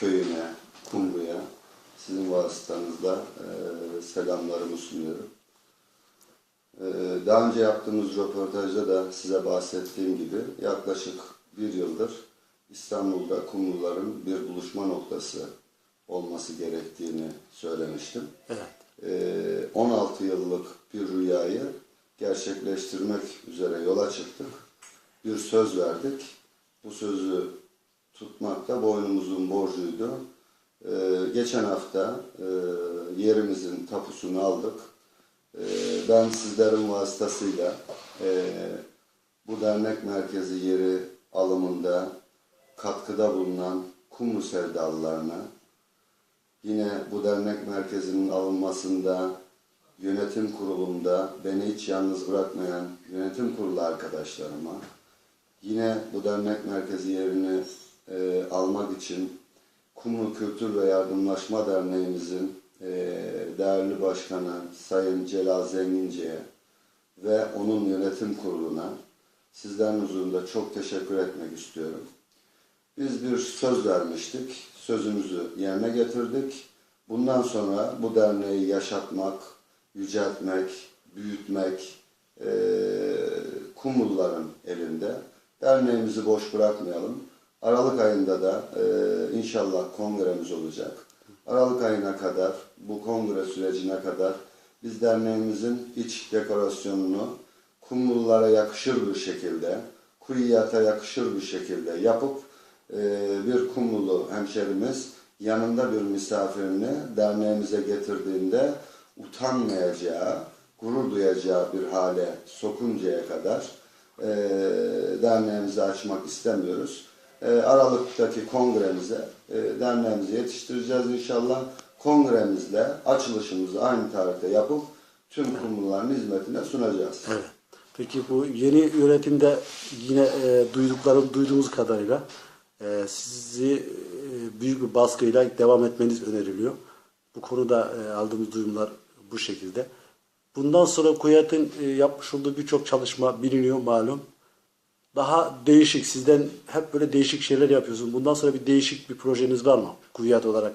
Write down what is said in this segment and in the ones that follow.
köyüne, Kumru'ya sizin vasıtanızla e, selamlarımı sunuyorum. E, daha önce yaptığımız röportajda da size bahsettiğim gibi yaklaşık bir yıldır İstanbul'da Kumruların bir buluşma noktası olması gerektiğini söylemiştim. Evet. E, 16 yıllık bir rüyayı gerçekleştirmek üzere yola çıktık. Bir söz verdik. Bu sözü tutmak da boynumuzun borcuydu. Ee, geçen hafta e, yerimizin tapusunu aldık. Ee, ben sizlerin vasıtasıyla e, bu dernek merkezi yeri alımında katkıda bulunan Kumru sevdalılarına, yine bu dernek merkezinin alınmasında yönetim kurulunda beni hiç yalnız bırakmayan yönetim kurulu arkadaşlarıma, yine bu dernek merkezi yerini e, almak için Kumru Kültür ve Yardımlaşma Derneğimizin e, değerli başkanı Sayın Celal Zengince'ye ve onun yönetim kuruluna sizlerin huzurunda çok teşekkür etmek istiyorum. Biz bir söz vermiştik. Sözümüzü yerine getirdik. Bundan sonra bu derneği yaşatmak, yüceltmek, büyütmek eee Kumrulların elinde. Derneğimizi boş bırakmayalım. Aralık ayında da eee, inşallah kongremiz olacak. Aralık ayına kadar, bu kongre sürecine kadar biz derneğimizin iç dekorasyonunu Kumrullara yakışır bir şekilde, Kuyyat'a yakışır bir şekilde yapıp e, bir Kumrulu hemşerimiz yanında bir misafirini derneğimize getirdiğinde utanmayacağı, gurur duyacağı bir hale sokuncaya kadar e, derneğimizi açmak istemiyoruz. E, Aralık'taki kongremize e, derneğimizi yetiştireceğiz inşallah. Kongremizle açılışımızı aynı tarihte yapıp tüm kumruların hizmetine sunacağız. Evet. Peki bu yeni yönetimde yine e, duyduğumuz kadarıyla e, sizi e, büyük bir baskıyla devam etmeniz öneriliyor. Bu konuda e, aldığımız duyumlar bu şekilde. Bundan sonra Kuyat'ın yapmış olduğu birçok çalışma biliniyor malum. Daha değişik, sizden hep böyle değişik şeyler yapıyorsunuz. Bundan sonra bir değişik bir projeniz var mı? Kuyat olarak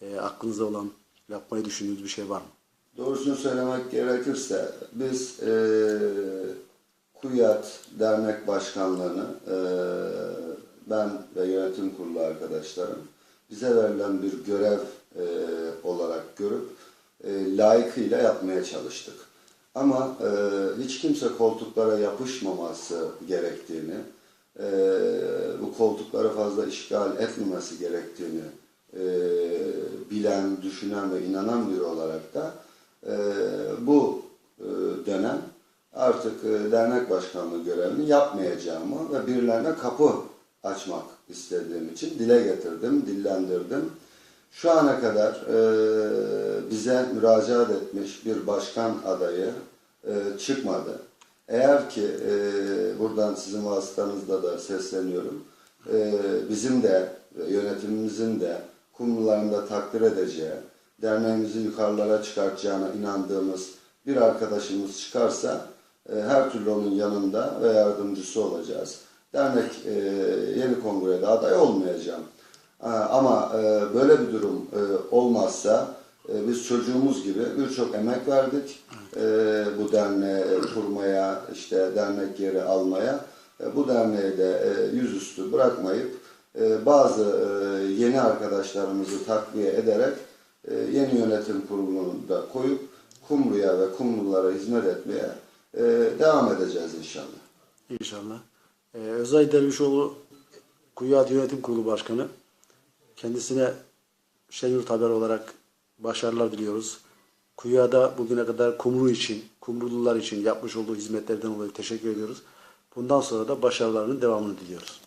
e, aklınızda olan, yapmayı düşündüğünüz bir şey var mı? Doğrusunu söylemek gerekirse biz eee Kuyat Dernek Başkanlığı'nı eee, ben ve yönetim kurulu arkadaşlarım bize verilen bir görev eee, olarak görüp eee, layıkıyla yapmaya çalıştık. Ama eee, hiç kimse koltuklara yapışmaması gerektiğini, eee, bu koltukları fazla işgal etmemesi gerektiğini eee, bilen, düşünen ve inanan biri olarak da eee, bu eee, dönem artık eee, dernek başkanlığı görevini yapmayacağımı ve birilerine kapı açmak istediğim için dile getirdim, dillendirdim. Şu ana kadar eee, bize müracaat etmiş bir başkan adayı eee, çıkmadı. Eğer ki eee, buradan sizin vasıtanızda da sesleniyorum, eee, bizim de yönetimimizin de kumrularında takdir edeceği, derneğimizi yukarılara çıkartacağına inandığımız bir arkadaşımız çıkarsa e, her türlü onun yanında ve yardımcısı olacağız. Dernek e, yeni kongrede aday olmayacağım. E, Ama e, böyle bir durum e, olmazsa e, biz çocuğumuz gibi birçok emek verdik bu derneği kurmaya, işte dernek yeri almaya. Bu derneği de yüzüstü bırakmayıp bazı yeni arkadaşlarımızı takviye ederek yeni yönetim kurulunu da koyup Kumru'ya ve Kumrulara hizmet etmeye devam edeceğiz inşallah. İnşallah. Ee, Özay Dervişoğlu Kuyuat Yönetim Kurulu Başkanı. Kendisine Şenyurt Haber olarak başarılar diliyoruz. Kuyuada bugüne kadar Kumru için, Kumrulular için yapmış olduğu hizmetlerden dolayı teşekkür ediyoruz. Bundan sonra da başarılarının devamını diliyoruz.